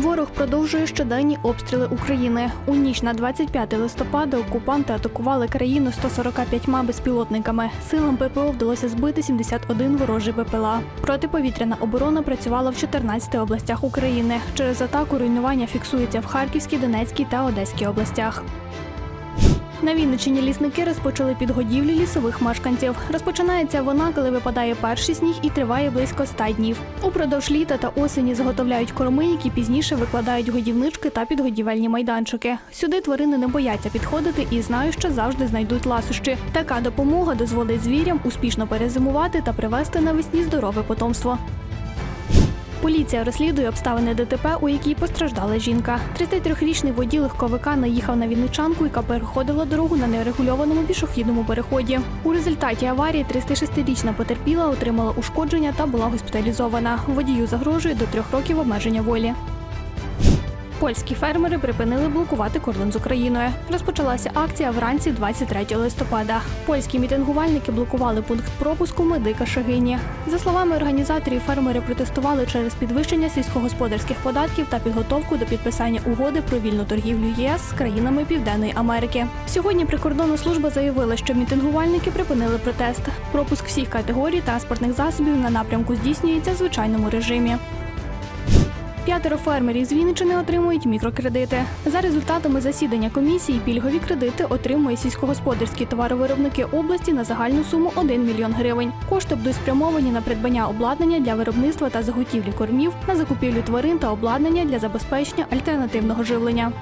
Ворог продовжує щоденні обстріли України. У ніч на 25 листопада окупанти атакували країну 145 безпілотниками. Силам ППО вдалося збити 71 ворожий БПЛА. Протиповітряна оборона працювала в 14 областях України. Через атаку руйнування фіксується в Харківській, Донецькій та Одеській областях. На Вінниччині лісники розпочали підгодівлю лісових мешканців. Розпочинається вона, коли випадає перший сніг і триває близько 100 днів. Упродовж літа та осені заготовляють корми, які пізніше викладають годівнички та підгодівельні майданчики. Сюди тварини не бояться підходити і знають, що завжди знайдуть ласощі. Така допомога дозволить звірям успішно перезимувати та привести навесні здорове потомство. Поліція розслідує обставини ДТП, у якій постраждала жінка. 33-річний водій легковика наїхав на вінничанку, яка переходила дорогу на нерегульованому пішохідному переході. У результаті аварії 36-річна потерпіла, отримала ушкодження та була госпіталізована. Водію загрожує до трьох років обмеження волі. Польські фермери припинили блокувати кордон з Україною. Розпочалася акція вранці 23 листопада. Польські мітингувальники блокували пункт пропуску Медика Шагині. За словами організаторів, фермери протестували через підвищення сільськогосподарських податків та підготовку до підписання угоди про вільну торгівлю ЄС з країнами Південної Америки. Сьогодні прикордонна служба заявила, що мітингувальники припинили протест. Пропуск всіх категорій транспортних засобів на напрямку здійснюється в звичайному режимі. П'ятеро фермерів з Вінничини отримують мікрокредити. За результатами засідання комісії пільгові кредити отримує сільськогосподарські товаровиробники області на загальну суму 1 мільйон гривень. Кошти будуть спрямовані на придбання обладнання для виробництва та заготівлі кормів, на закупівлю тварин та обладнання для забезпечення альтернативного живлення.